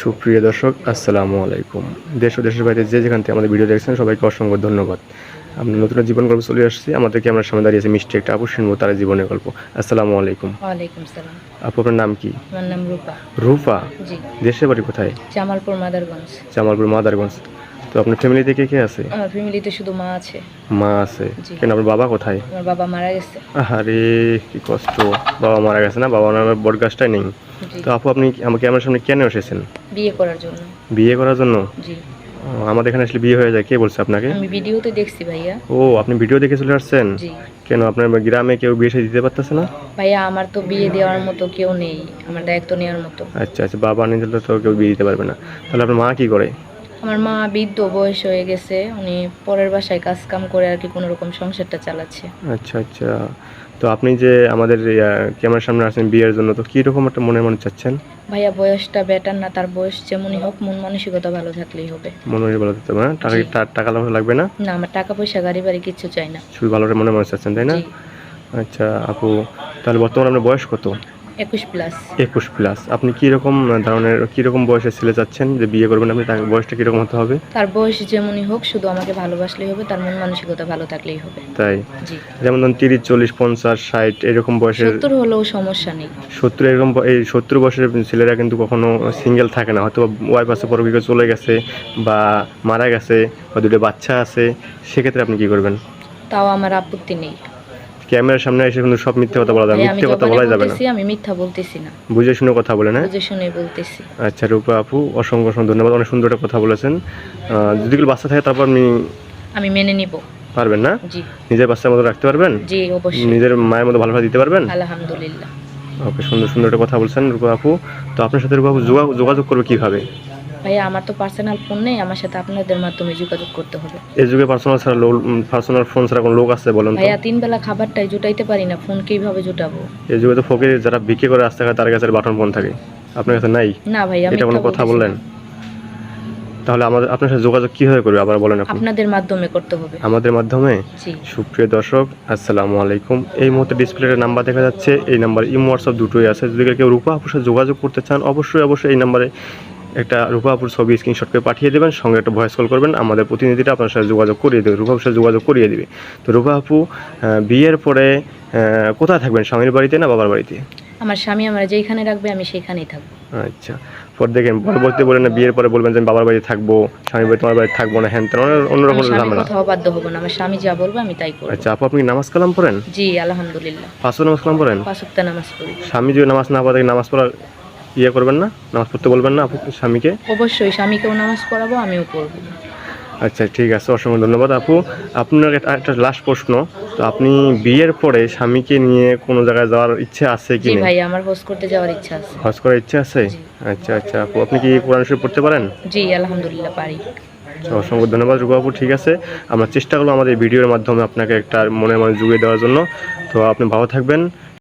সুপ্রিয় দর্শক আসসালামু আলাইকুম। দেশ ও দেশের বাইরে যে যেখান থেকে আমাদের ভিডিও দেখছেন সবাইকে অসংখ্য ধন্যবাদ। আমরা নতুন জীবন গল্প চলে আসছি। আমাদেরকে আমরা সামনে দাঁড়িয়েছে মিষ্টি একটা আপু শুনব তার জীবনের গল্প। আসসালামু আলাইকুম। ওয়ালাইকুম সালাম। আপু আপনার নাম কি? আমার নাম রূপা। রূপা? জি। দেশের বাড়ি কোথায়? জামালপুর মাদারগঞ্জ। জামালপুর মাদারগঞ্জ। তো আপনার ফ্যামিলিতে কে কে আছে? আমার ফ্যামিলিতে শুধু মা আছে। মা আছে। জি। কেন আপনার বাবা কোথায়? আমার বাবা মারা গেছে। আরে কি কষ্ট। বাবা মারা গেছে না? বাবা নামের বট গাছটাই নেই। জি। তো আপু আপনি আমাকে আমার সামনে কেন এসেছেন? বিয়ে করার জন্য। বিয়ে করার জন্য? জি। ও, আমাদের এখানে আসলে বিয়ে হয়ে যায়। কে বলছে আপনাকে? আমি ভিডিওতে দেখছি ভাইয়া। ও আপনি ভিডিও দেখে চলে আসছেন? জি। কেন আপনার গ্রামে কেউ বিয়ে সাথে দিতে পারতেছে না? ভাইয়া আমার তো বিয়ে দেওয়ার মতো কেউ নেই। আমার দায়িত্ব নেওয়ার মতো। আচ্ছা আচ্ছা বাবা দিলে তো কেউ বিয়ে দিতে পারবে না। তাহলে আপনার মা কি করে? আমার মা বৃদ্ধ বয়স হয়ে গেছে উনি পরের বাসায় কাজ কাম করে আর কি কোনো রকম সংসারটা চালাচ্ছে। আচ্ছা আচ্ছা। তো আপনি যে আমাদের ক্যামেরার সামনে আসছেন বিয়ের জন্য তো কীরকম একটা মনে মনে চাচ্ছেন? ভাইয়া বয়সটা বেটার না তার বয়স যেমনই হোক মন মানসিকতা ভালো থাকলেই হবে। মন বলা দিতে হবে না টাকা জি। টাকা লাভ লাগবে না? না আমার টাকা পয়সা গাড়ি বাড়ি কিছু চাই না। শুধু ভালো মনে মনে চাচ্ছেন তাই না? আচ্ছা আপু তাহলে বর্তমানে আপনার বয়স কত? একুশ প্লাস একুশ প্লাস আপনি কীরকম ধরনের কীরকম বয়সে ছেলে চাচ্ছেন যে বিয়ে করবেন আপনি তার বয়সটা কীরকম হতে হবে? তার বয়স যেমনই হোক শুধু আমাকে ভালোবাসলেই হবে তার মন মানসিকতা ভালো থাকলেই হবে। তাই? যেমন ধরুন তিরিশ চল্লিশ পঞ্চাশ ষাট এরকম বয়সের সত্তর হলেও সমস্যা নেই। সত্তর এরকম এই সত্তর বছরের ছেলেরা কিন্তু কখনো সিঙ্গেল থাকে না। হয়তো ওয়াইফ আছে পর কেউ চলে গেছে বা মারা গেছে বা দুটো বাচ্চা আছে সেক্ষেত্রে আপনি কি করবেন? তাও আমার আপত্তি নেই। ক্যামেরার সামনে এসে কিন্তু সব মিথ্যে কথা বলা যাবে মিথ্যে কথা বলা যাবে না। আমি মিথ্যা বলতেছি না। বুঝে শুনে কথা বলে না? বুঝে শুনে বলতেছি। আচ্ছা রূপা আপু অসংখ্য অসংখ্য ধন্যবাদ অনেক সুন্দর একটা কথা বলেছেন। যদি কোনো বাচ্চা থাকে তারপর আপনি আমি মেনে নিব। পারবেন না? জি। নিজের বাচ্চার মতো রাখতে পারবেন? জি অবশ্যই। নিজের মায়ের মতো ভালোভাবে দিতে পারবেন? আলহামদুলিল্লাহ। ওকে সুন্দর সুন্দর একটা কথা বলছেন রূপা আপু। তো আপনার সাথে রূপা আপু যোগা- যোগাযোগ করবে কীভাবে? ভাইয়া আমার তো পার্সোনাল ফোন নেই আমার সাথে আপনাদের মাধ্যমে যোগাযোগ করতে হবে। এই যুগে পার্সোনাল ছাড়া পার্সোনাল ফোন ছাড়া কোনো লোক আছে বলেন ভাইয়া তিন বেলা খাবারটাই জুটাইতে পারি না ফোন কীভাবে জুটাবো? এই যুগে তো ফকির যারা বিক্রি করে রাস্তাঘাট তার কাছে বাটন ফোন থাকে। আপনার কাছে নাই? না ভাইয়া এটা কোনো কথা বললেন? তাহলে আমাদের আপনার সাথে যোগাযোগ কীভাবে করবে? আবার বলেন আপনি আপনাদের মাধ্যমে করতে হবে। আমাদের মাধ্যমে? সুপ্রিয় দর্শক আসসালামু আলাইকুম। এই মুহূর্তে ডিসপ্লেতে নাম্বার দেখা যাচ্ছে এই নাম্বার ইমো হোয়াটসঅ্যাপ দুটোই আছে। যদি কেউ রূপা সাথে যোগাযোগ করতে চান অবশ্যই অবশ্যই এই নাম্বারে একটা রূপা আপুর ছবি স্ক্রিনশট করে পাঠিয়ে দেবেন সঙ্গে একটা ভয়েস কল করবেন। আমাদের প্রতিনিধিটা আপনার সাথে যোগাযোগ করিয়ে দেবে রূপা আপুর সাথে যোগাযোগ করিয়ে দেবে। তো রূপা আপু আহ, বিয়ের পরে কোথায় থাকবেন স্বামীর বাড়িতে না বাবার বাড়িতে? আমার স্বামী আমার যেখানে রাখবে আমি সেখানেই থাকব। আচ্ছা পর দেখেন পরবর্তী বলেন না বিয়ের পরে বলবেন যে আমি বাবার বাড়িতে থাকব স্বামীর বাড়ি তোমার বাড়িতে থাকব না হ্যান তেন অন্য- অন্যরকম ঝামেলা। কোথাও বাধ্য হব না আমার স্বামী যা বলবে আমি তাই করব। আচ্ছা আপু আপনি নামাজ কালাম পড়েন? জি আলহামদুলিল্লাহ। পাঁচশো নামাজ কালাম পড়েন? পাঁচক্তা নামাজ পড়ি। স্বামী যদি নামাজ না পড়ে নামাজ পড়া ইয়ে করবেন না নামাজ পড়তে বলবেন না আপু স্বামীকে? অবশ্যই স্বামীকেও নামাজ পড়াবো আমিও পড়ব। আচ্ছা ঠিক আছে অসংখ্য ধন্যবাদ আপু। আপনার একটা- লাস্ট প্রশ্ন তো আপনি বিয়ের পরে স্বামীকে নিয়ে কোনো জায়গায় যাওয়ার ইচ্ছে আছে কি ভাই আমার হোস্ট করতে যাওয়ার ইচ্ছা আছে। হজ করার ইচ্ছে আছে? আচ্ছা আচ্ছা আপু আপনি কি কোরআন শরীফ পড়তে পারেন? জি আলহামদুলিল্লাহ পারি। আচ্ছা, অসংখ্য ধন্যবাদ রূপা আপু ঠিক আছে। আমরা চেষ্টা করব আমাদের ভিডিওর মাধ্যমে আপনাকে একটা মনে মনে জুগিয়ে দেওয়ার জন্য। তো আপনি ভালো থাকবেন।